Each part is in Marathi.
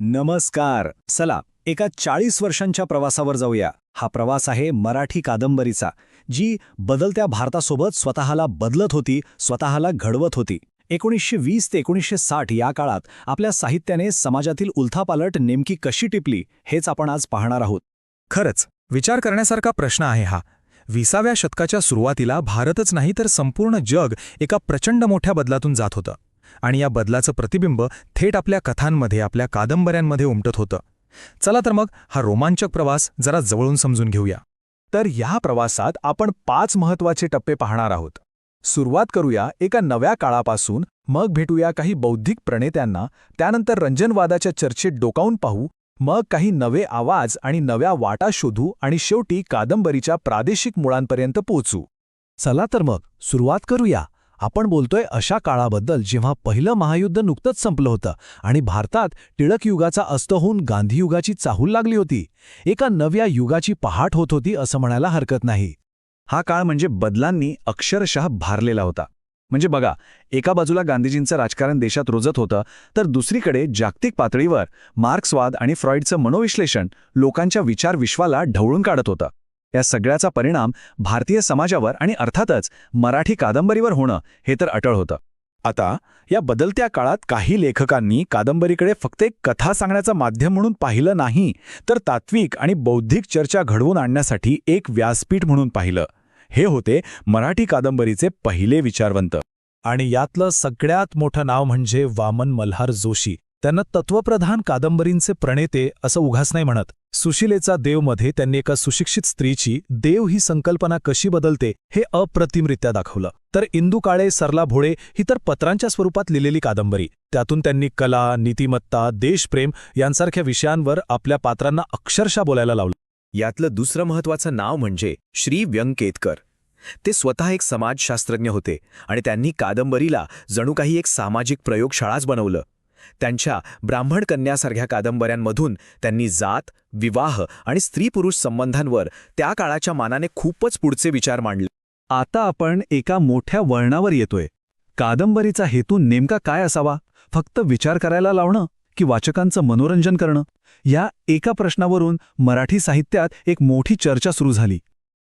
नमस्कार. चला एका चाळीस वर्षांच्या प्रवासावर जाऊया. हा प्रवास आहे मराठी कादंबरीचा जी बदलत्या भारतासोबत स्वतःला बदलत होती स्वतःला घडवत होती. एकोणीसशे वीस ते एकोणीसशे साठ या काळात आपल्या साहित्याने समाजातील उलथापालट नेमकी कशी टिपली हेच आपण आज पाहणार आहोत. खरंच विचार करण्यासारखा प्रश्न आहे हा. विसाव्या शतकाच्या सुरुवातीला भारतच नाही तर संपूर्ण जग एका प्रचंड मोठ्या बदलातून जात होतं. आणि या बदलाचं प्रतिबिंब थेट आपल्या कथांमध्ये आपल्या कादंबऱ्यांमध्ये उमटत होतं. चला तर मग हा रोमांचक प्रवास जरा जवळून समजून घेऊया. तर या प्रवासात आपण पाच महत्त्वाचे टप्पे पाहणार आहोत. सुरुवात करूया एका नव्या काळापासून मग भेटूया काही बौद्धिक प्रणेत्यांना त्यानंतर रंजनवादाच्या चर्चेत डोकावून पाहू मग काही नवे आवाज आणि नव्या वाटा शोधू आणि शेवटी कादंबरीच्या प्रादेशिक मुळांपर्यंत पोचू चला तर मग सुरुवात करूया. आपण बोलतोय अशा काळाबद्दल जेव्हा पहिलं महायुद्ध नुकतंच संपलं होतं आणि भारतात टिळक युगाचा अस्त होऊन गांधीयुगाची चाहूल लागली होती एका नव्या युगाची पहाट होत होती असं म्हणायला हरकत नाही. हा काळ म्हणजे बदलांनी अक्षरशः भारलेला होता. म्हणजे बघा एका बाजूला गांधीजींचं राजकारण देशात रुजत होतं तर दुसरीकडे जागतिक पातळीवर मार्क्सवाद आणि फ्रॉइडचं मनोविश्लेषण लोकांच्या विचारविश्वाला ढवळून काढत होतं. या सगळ्याचा परिणाम भारतीय समाजावर आणि अर्थातच मराठी कादंबरीवर होणं हे तर अटळ होतं. आता या बदलत्या काळात काही लेखकांनी कादंबरीकडे फक्त एक कथा सांगण्याचं माध्यम म्हणून पाहिलं नाही तर तात्विक आणि बौद्धिक चर्चा घडवून आणण्यासाठी एक व्यासपीठ म्हणून पाहिलं. हे होते मराठी कादंबरीचे पहिले विचारवंत. आणि यातलं सगळ्यात मोठं नाव म्हणजे वामन मल्हार जोशी. त्यांना तत्वप्रधान कादंबरींचे प्रणेते असं उघास नाही म्हणत. सुशिलेचा देवमध्ये त्यांनी एका सुशिक्षित स्त्रीची देव ही संकल्पना कशी बदलते हे अप्रतिमरित्या दाखवलं. तर इंदू काळे सरला भोळे ही तर पत्रांच्या स्वरूपात लिहिलेली कादंबरी. त्यातून त्यांनी कला नीतिमत्ता देशप्रेम यांसारख्या विषयांवर आपल्या पात्रांना अक्षरशः बोलायला लावलं. यातलं दुसरं महत्वाचं नाव म्हणजे श्री व्यंकेतकर. ते स्वतः एक समाजशास्त्रज्ञ होते आणि त्यांनी कादंबरीला जणू काही एक सामाजिक प्रयोगशाळाच बनवलं. त्यांच्या ब्राह्मण कन्यासारख्या कादंबऱ्यांमधून त्यांनी जात विवाह आणि स्त्री पुरुष संबंधांवर त्या काळाच्या मानाने खूपच पुढचे विचार मांडले. आता आपण एका मोठ्या वळणावर येतोय. कादंबरीचा हेतू नेमका काय असावा? फक्त विचार करायला लावणं की वाचकांचं मनोरंजन करणं? या एका प्रश्नावरून मराठी साहित्यात एक मोठी चर्चा सुरू झाली.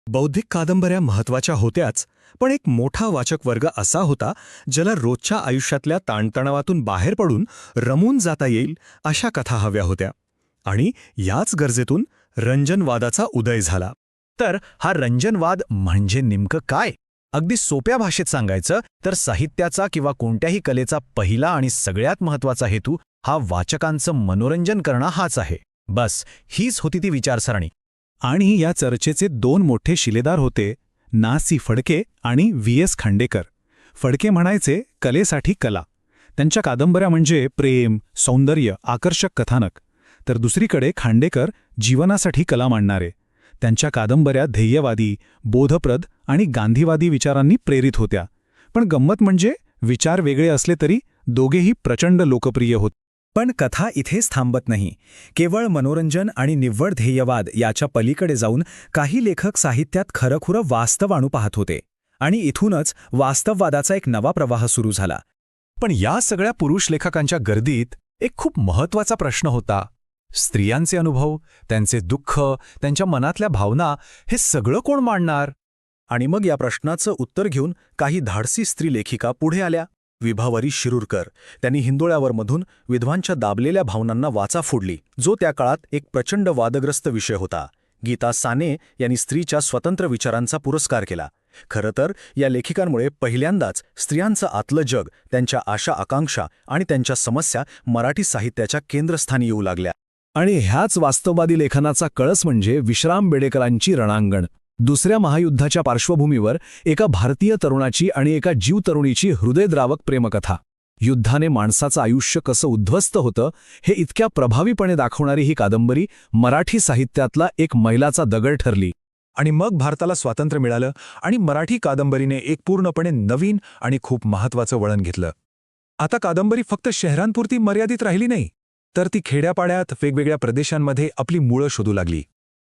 बौद्धिक कादंबऱ्या महत्त्वाच्या होत्याच पण एक मोठा वाचक वर्ग असा होता ज्याला रोजच्या आयुष्यातल्या ताणतणावातून बाहेर पडून रमून जाता येईल अशा कथा हव्या होत्या. आणि याच गरजेतून रंजनवादाचा उदय झाला. तर हा रंजनवाद म्हणजे नेमकं काय? अगदी सोप्या भाषेत सांगायचं तर साहित्याचा किंवा कोणत्याही कलेचा पहिला आणि सगळ्यात महत्त्वाचा हेतू हा वाचकांचं मनोरंजन करणं हाच आहे. बस हीच होती ती विचारसरणी. आणि या चर्चेचे दोन मोठे शिलेदार होते ना सी फडके आणि व्ही. एस. खांडेकर. फडके म्हणायचे कलेसाठी कला. त्यांच्या कादंबऱ्या म्हणजे प्रेम सौंदर्य आकर्षक कथानक. तर दुसरीकडे खांडेकर जीवनासाठी कला मांडणारे. त्यांच्या कादंबऱ्या ध्येयवादी बोधप्रद आणि गांधीवादी विचारांनी प्रेरित होत्या. पण गंमत म्हणजे विचार वेगळे असले तरी दोघेही प्रचंड लोकप्रिय होत. पण कथा इथेच थांबत नाही. केवळ मनोरंजन आणि निव्वळ ध्येयवाद याच्या पलीकडे जाऊन काही लेखक साहित्यात खरखुरं वास्तव आणू पाहत होते. आणि इथूनच वास्तववादाचा एक नवा प्रवाह सुरू झाला. पण या सगळ्या पुरुष लेखकांच्या गर्दीत एक खूप महत्त्वाचा प्रश्न होता. स्त्रियांचे अनुभव त्यांचे दुःख त्यांच्या मनातल्या भावना हे सगळं कोण मांडणार? आणि मग या प्रश्नाचं उत्तर घेऊन काही धाडसी स्त्री लेखिका पुढे आल्या. विभावरी शिरूरकर. त्यांनी हिंदोळ्यावरमधून विधवांच्या दाबलेल्या भावनांना वाचा फोडली जो त्या काळात एक प्रचंड वादग्रस्त विषय होता. गीता साने यांनी स्त्रीच्या स्वतंत्र विचारांचा पुरस्कार केला. खरं तर या लेखिकांमुळे पहिल्यांदाच स्त्रियांचं आतलं जग त्यांच्या आशा आकांक्षा आणि त्यांच्या समस्या मराठी साहित्याच्या केंद्रस्थानी येऊ लागल्या. आणि ह्याच वास्तववादी लेखनाचा कळस म्हणजे विश्राम बेडेकरांची रणांगण. दुसऱ्या महायुद्धाच्या पार्श्वभूमीवर एका भारतीय तरुणाची आणि एका जीव तरुणीची हृदयद्रावक प्रेमकथा. युद्धाने माणसाचं आयुष्य कसं उद्ध्वस्त होतं हे इतक्या प्रभावीपणे दाखवणारी ही कादंबरी मराठी साहित्यातला एक मैलाचा दगड ठरली. आणि मग भारताला स्वातंत्र्य मिळालं आणि मराठी कादंबरीने एक पूर्णपणे नवीन आणि खूप महत्वाचं वळण घेतलं. आता कादंबरी फक्त शहरांपुरती मर्यादित राहिली नाही तर ती खेड्यापाड्यात वेगवेगळ्या प्रदेशांमध्ये आपली मुळं शोधू लागली.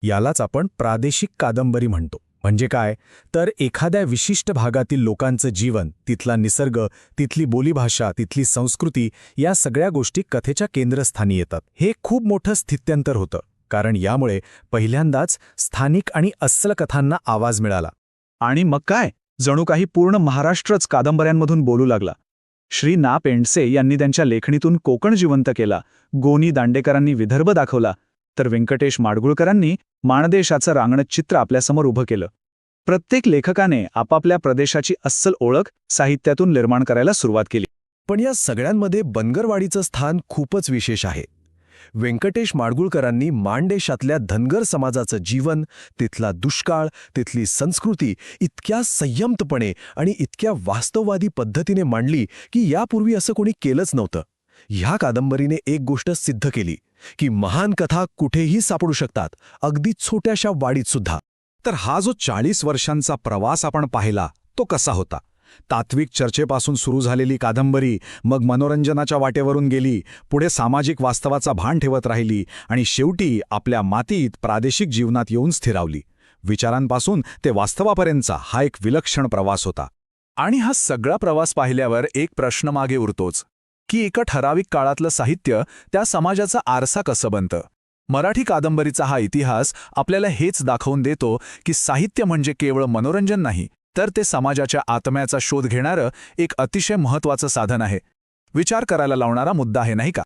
यालाच आपण प्रादेशिक कादंबरी म्हणतो. म्हणजे काय? तर एखाद्या विशिष्ट भागातील लोकांचं जीवन तिथला निसर्ग तिथली बोलीभाषा तिथली संस्कृती या सगळ्या गोष्टी कथेच्या केंद्रस्थानी येतात. हे खूप मोठं स्थित्यंतर होतं. कारण यामुळे पहिल्यांदाच स्थानिक आणि अस्सल कथांना आवाज मिळाला. आणि मग काय? जणू काही पूर्ण महाराष्ट्रच कादंबऱ्यांमधून बोलू लागला. श्री ना पेंडसे यांनी त्यांच्या लेखणीतून कोकण जिवंत केला. गोनी दांडेकरांनी विदर्भ दाखवला. तर व्यंकटेश माडगुळकरांनी माणदेशाचं रांगणं चित्र आपल्यासमोर उभं केलं. प्रत्येक लेखकाने आपापल्या प्रदेशाची अस्सल ओळख साहित्यातून निर्माण करायला सुरुवात केली. पण या सगळ्यांमध्ये बनगरवाडीचं स्थान खूपच विशेष आहे. व्यंकटेश माडगुळकरांनी माणदेशातल्या धनगर समाजाचं जीवन तिथला दुष्काळ तिथली संस्कृती इतक्या संयमतपणे आणि इतक्या वास्तववादी पद्धतीने मांडली की यापूर्वी असं कोणी केलंच नव्हतं. ह्या कादंबरीने एक गोष्ट सिद्ध केली. की महान कथा कुठेही सापडू शकतात अगदी छोट्याशा वाडीत सुद्धा. तर हा जो चाळीस वर्षांचा प्रवास आपण पाहिला तो कसा होता? तात्विक चर्चेपासून सुरू झालेली कादंबरी मग मनोरंजनाच्या वाटेवरून गेली पुढे सामाजिक वास्तवाचा भान ठेवत राहिली आणि शेवटी आपल्या मातीत प्रादेशिक जीवनात येऊन स्थिरावली. विचारांपासून ते वास्तवापर्यंतचा हा एक विलक्षण प्रवास होता. आणि हा सगळा प्रवास पाहिल्यावर एक प्रश्न मागे उरतोच. की एका ठराविक काळातलं साहित्य त्या समाजाचा आरसा कसं बनतं? मराठी कादंबरीचा हा इतिहास आपल्याला हेच दाखवून देतो की साहित्य म्हणजे केवळ मनोरंजन नाही तर ते समाजाच्या आत्म्याचा शोध घेणारं एक अतिशय महत्त्वाचं साधन आहे. विचार करायला लावणारा मुद्दा आहे नाही का?